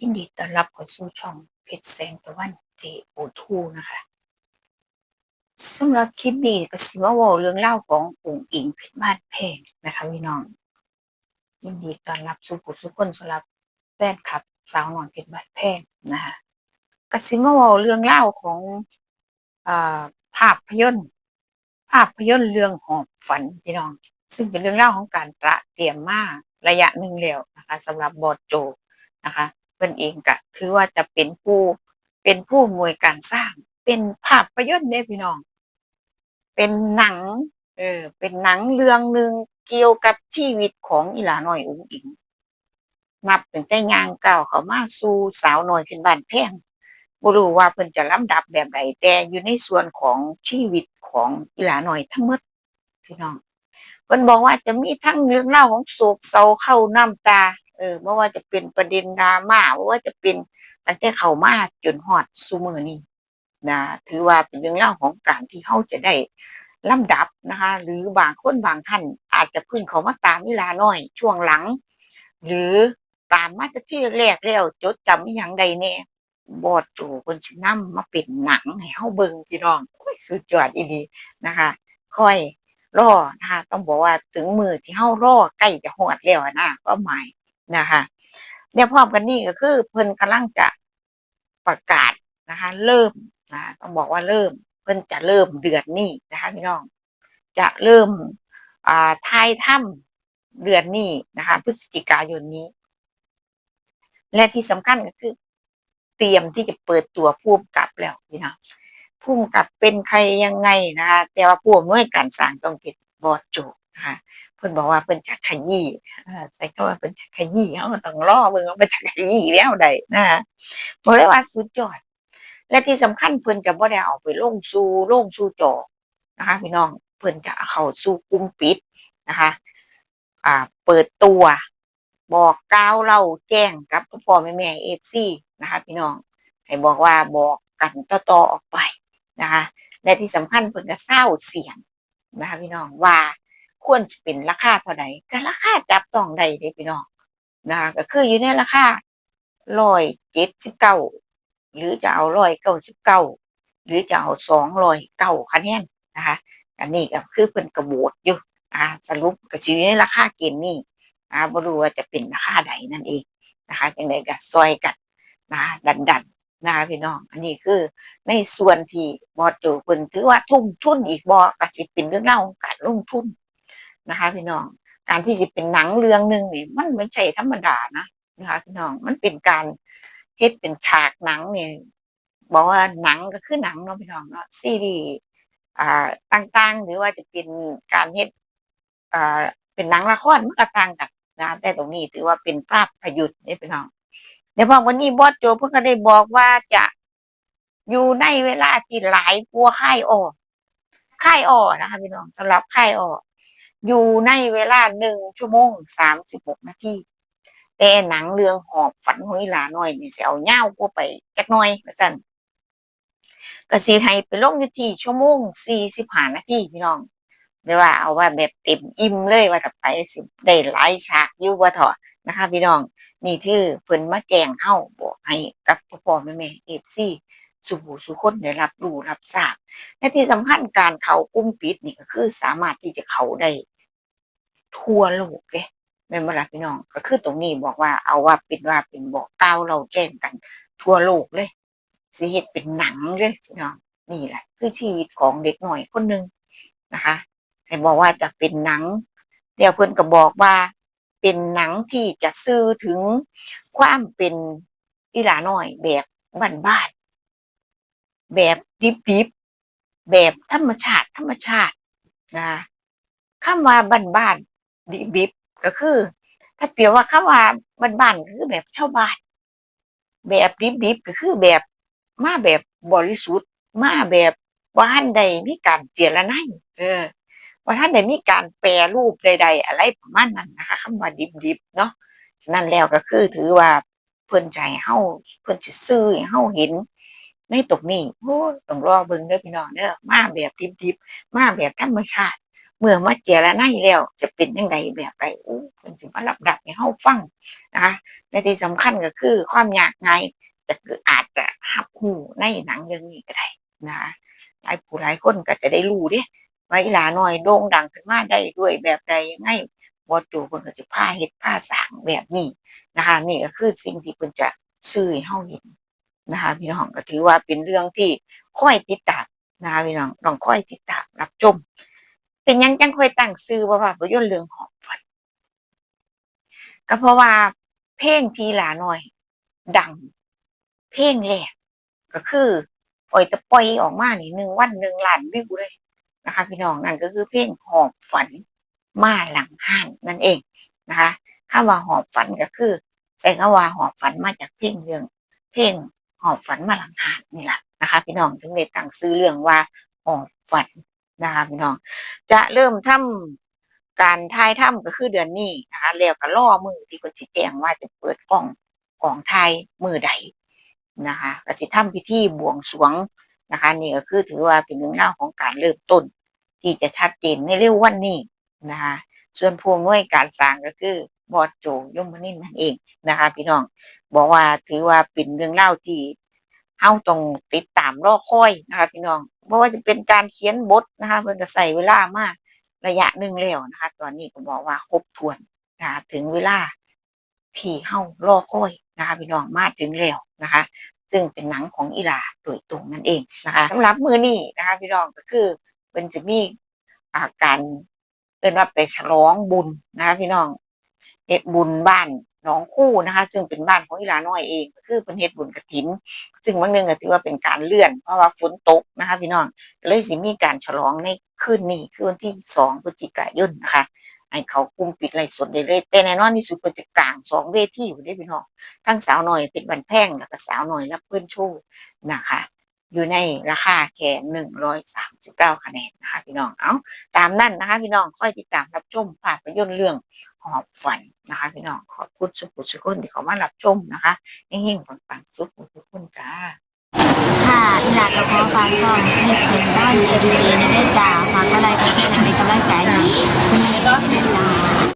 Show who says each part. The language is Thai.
Speaker 1: ยินดีต้อนรับเข้าสู่ช่องเพชรแสงตะวันเจโอทูนะคะสำหรับคลิปนี้ก็สิมาว้าเรื่องเล่าขององค์อิงเพชรบ้านแพลงนะคะพี่น้อง ยินดีต้อนรับสู่ผู้สุคนสำหรับแฟนคลับสาวนอยเพชรบ้านแพลงนะคะก็สิมาว้าเรื่องเล่าของอภาพยนตร์ภาพยนตร์เรื่องหอบฝันพี่น้อง ซึ่งเป็นเรื่องเล่าของการตระเตรียมมาระยะหนึ่งแล้วนะคะสำหรับบอดโจนะคะ เพิ่นเองก็ถือว่าจะเป็นผู้เป็นผู้อำนวยการสร้าง เป็นภาพยนตร์เนี่ยพี่น้อง เป็นหนัง เออ เป็นหนังเรื่องหนึ่งเกี่ยวกับชีวิตของอีหลาน้อยอุ๋งอิงนับตั้งแต่ยางก้าเขามาสู่สาวน้อยเป็นบ้านแพงบ่รู้ว่าเพิ่นจะลำดับแบบใดแต่อยู่ในส่วนของชีวิตของอีหลาน้อยทั้งหมดพี่น้องเพิ่นบอกว่าจะมีทั้งเรื่องเล่าของโศกเศร้าเข้าน้ำตา เออบ่ว่าจะเป็นประเด็นดราม่าบ่ว่าจะเป็นตั้งแต่เขามาจนฮอดซุมื้อนี้นะถือว่าเป็นเรื่องเล่าของการที่เฮาจะได้ลำดับนะคะ หรือบางคนบางท่านอาจจะพิ่งเขามาตามเวลาน้อย ช่วงหลัง หรือตามมาจากที่แรกแล้วจดจำอย่างใดแน่บอดจเพิ่นสินำมาเป็นหนังให้เฮาเบิ่งพี่น้องโอ้ยสุดยอดอีหลีนะคะ ค่อยรอนะคะต้องบอกว่าถึงมือที่เฮารอใกล้จะหอดแล้วนะก็หมาย นะคะเนี่ยพร้อมกันนี่ก็คือเพิ่นกำลังจะประกาศนะคะ เริ่มนะต้องบอกว่าเริ่ม เพิ่นจะเริ่มเดือนนี้นะคะพี่น้อง จะเริ่มอ่าทายถ้ำเดือนนี้นะคะ พฤศจิกายนนี้ และที่สำคัญก็คือ เตรียมที่จะเปิดตัวผู้กับแล้วพี่น้องผู้กับเป็นใครยังไงนะคะแต่ว่าผู้อำนวยการสร้างต้องเป็นบอสโจนะคะ เพิ่นบอกว่าเพิ่นจะขยี้อ่าใส่คำว่าเพิ่นจะขยี้เขาต้องรอเบิ่งว่าเพิ่นจะขยี้แล้วใดนะคะบอกเลยว่าสุดยอด และที่สำคัญเพิ่นจะบ่ได้เอาไปลงสู่ลงสู่จอนะคะพี่น้องเพิ่นจะเข้าสู่กลุ่มปิดนะคะอ่าเปิดตัวบอกกล่าวเล่าแจ้งกับพ่อพ่อแม่แม่เอฟซีนะคะพี่น้องให้บอกว่าบอกกันต่อๆออกไปนะคะและที่สำคัญเพิ่นก็เศร้าเสียงนะคะพี่น้องว่า ควรจะเป็นราคาเท่าใดก็ราคาจับต้องได้เด้พี่น้องนะคะก็คืออยู่ในราคาร้อยเจ็ดสิบเก้าหรือจะเอาร้อยเก้าสิบเก้าหรือจะเอาสองร้อยเก้าคะแนนนะคะอันนี้ก็คือเพิ่นกระโบดอยู่นะคะสรุปก็สิอยู่ในราคาเกณฑ์นี้นะคะบ่รู้ว่าจะเป็นราคาใดนั่นเองนะคะจังไดก็ซอยกันนะคะดันนะคะพี่น้อง อันนี้คือในส่วนที่บอสโจเพิ่นถือว่าทุ่มทุนอีกบ่ก็สิเป็นเรื่องเล่าของการลงทุน นะคะพี่น้อง การที่สิเป็นหนังเรื่องหนึ่งนี่มันไม่ใช่ธรรมดานะนะคะพี่น้องมันเป็นการเฮ็ดเป็นฉากหนังเนี่ยบอกว่าหนังก็คือหนังเนาะพี่น้องเนาะซีรีส์อ่าต่างๆ หรือว่าจะเป็นการเฮ็ดอ่าเป็นหนังละครมันก็ต่างกันนะแต่ตรงนี้ถือว่าเป็นภาพยนตร์นี่พี่น้องเดี๋ยวพอวันนี้บอสโจเพิ่งก็ได้บอกว่าจะอยู่ในเวลาที่หลายกลัวค่ายออกค่ายออนะคะพี่น้องสำหรับค่ายออ อยู่ในเวลาหนึ่งชั่วโมงสามสิบหกนาทีแต่หนังเรื่องหอบฝันของอีหลาน้อยนี่เสียวเง่ากว่าไปจักหน่อยว่าซั่นก็สิให้ไปลงอยู่ที่ชั่วโมงสี่สิบห้านาทีพี่น้องไม่ว่าเอาว่าแบบเต็มอิ่มเลยว่าจะไปสิได้หลายฉากอยู่ว่าเถอะนะคะ พี่น้องนี่คือเพิ่นมาแจงเฮาบอกให้กับพ่อพ่อแม่แม่เอฟซีสุบูสุคนได้รับรู้รับทราบและที่สำคัญการเขากลุ่มปิดนี่ก็คือสามารถที่จะเข้าได้ ทั่วโลกเลยแม่นบ่ล่ะพี่น้อง ก็คือตรงนี้บอกว่าเอาว่าเป็นว่าเป็นบอกกล่าวเราแจ้งกัน ทั่วโลกเลยสิเฮ็ดเป็นหนังเลยพี่น้องนี่แหละ คือชีวิตของเด็กหน่อยคนหนึ่งนะคะให้บอกว่าจะเป็นหนังเดี๋ยวเพิ่อนก็บอกว่า เป็นหนังที่จะสื่อถึงความเป็นอีหลาน้อยแบบบ้านๆแบบดิบๆแบบธรรมชาติธรรมชาตินะคำว่าบ้านๆ ดิบก็คือ ถ้าเปรียบว่าคำว่าบ้านๆก็คือแบบชาวบ้าน แบบดิบๆก็คือแบบมาแบบบริสุทธิ์ มาแบบว่าท่านใดมีการเจรไนายเออ ว่าท่านใดมีการแปรรูปใด ๆ อะไรประมาณนั้นนะคะคำว่าดิบๆเนาะฉะนั้นแล้วก็คือถือว่าเพิ่นใจเฮาเพิ่นสิซื้อให้เฮาเห็นในตรงนี้โอ้ต้องรอเบิ่งเด้อพี่น้องเด้อมาแบบดิบๆมาแบบธรรมชาติ เมื่อมาเจรไนายแล้วจะเป็นยังไงแบบไรโอ้เพิ่นสิมารับดับให้เฮาฟังนะคะและที่สำคัญก็คือความยากง่ายจะคืออาจจะหับหูในหนังเรื่องนี้ก็ได้นะคะหลายผู้หลายคนก็จะได้รู้เด้ว่าอีหลาน้อยโด่งดังขึ้นมาได้ด้วยแบบใดยังไงบอจูเพิ่นก็จะพาเฮ็ดพาสางแบบนี้นะคะ นี่ก็คือสิ่งที่เพิ่นจะซื่อให้เฮาเห็นนะคะพี่น้องก็ถือว่าเป็นเรื่องที่ค่อยติดตามนะคะพี่น้องต้องค่อยติดตามรับชม เป็นยังจังคอยตั้งซื้อว่าภาพยนตร์เรื่องหอบฝันก็เพราะว่า เพลงทีหลาหน่อย ดัง เพลงแรกก็คือปล่อยต่ปอยออกมานี่หนึ่งวันหนึ่งล้านวิวเลยนะคะ พี่น้องนั่นก็คือเพลงหอบฝันมาหลังห้านนั่นเองนะคะคำว่าหอบฝันก็คือใส่คำว่าหอบฝันมาจากเพลงเรื่อง เพลงหอบฝันมาหลังห้านนี่แหละนะคะ พี่น้องถึงได้ตั้งซื้อเรื่องว่าหอบฝัน นะคะพี่น้องจะเริ่มทำการถ่ายทำก็คือเดือนนี้นะคะแล้วก็ล่อมือที่คนชี้แจงว่าจะเปิดกล่องกล่องไทยมือใดนะคะกสิทำพิธีบวงสวงนะคะนี่ก็คือถือว่าเป็นเรื่องเล่าของการเริ่มต้น ที่จะชัดเจนในเร็ววันนี้นะคะส่วนพวงหน่วยการสร้างก็คือบอดโจยมนินนั่นเองนะคะ พี่น้องบอกว่าถือว่าเป็นเรื่องเล่าที่ เฮาต้องติดตามรอคอยนะคะพี่น้องเพราะว่าจะเป็นการเขียนบทนะคะเพิ่นก็ใส่เวลามากระยะหนึ่งแล้วนะคะ ตอนนี้ก็บอกว่าครบถ้วนนะคะถึงเวลาที่เฮารอคอยนะคะพี่น้องมาถึงแล้วนะคะ ซึ่งเป็นหนังของอีหลาโดยตรงนั่นเองนะคะสำหรับมือนี้นะคะพี่น้องก็คือเป็นจะมีการเป็นว่าไปฉลองบุญนะคะพี่น้องเฮ็ดบุญบ้านหน้องคู่นะคะ ซึ่งเป็นบ้านของอีลาน้อยเอง คือเป็นเฮ็ดบุญกฐิน ซึ่งบางนึงก็ถือว่าเป็นการเลื่อน เพราะว่าฝนตกนะคะ พี่น้องเลยสิมีการฉลองในคืนนี้คือวันที่สองพฤศจิกายนนะคะให้เขาคุมปิดไลฟ์สดได้เลย แต่แน่นอนที่สุดก็จะกลางสองเวทีอยู่ได้พี่น้องทั้งสาวหน่อยเป็นบันแพงแล้วก็สาวหน่อยรับเพื่อนชว์นะคะ อยู่ในราคาแค่หนึ่งร้อยสามสิบเก้าคะแนนนะคะพี่น้อง เอาตามนั่นนะคะพี่น้องค่อยติดตามรับชมภาพยนตร์เรื่องหอบฝันนะคะพี่น้องขอบคุณสุขุสุขคนที่เขามารับชมนะคะเฮงๆปังๆสุขุสุขคนจ้า
Speaker 2: ค่ะอีหลากกับพ่อฝากซ่องให้เสียงด้านเอดีเจนได้จ่าฝากอะไรก็แค่นั้นเป็นกำลังใจให้คุณเมย์ก็ได้จ่า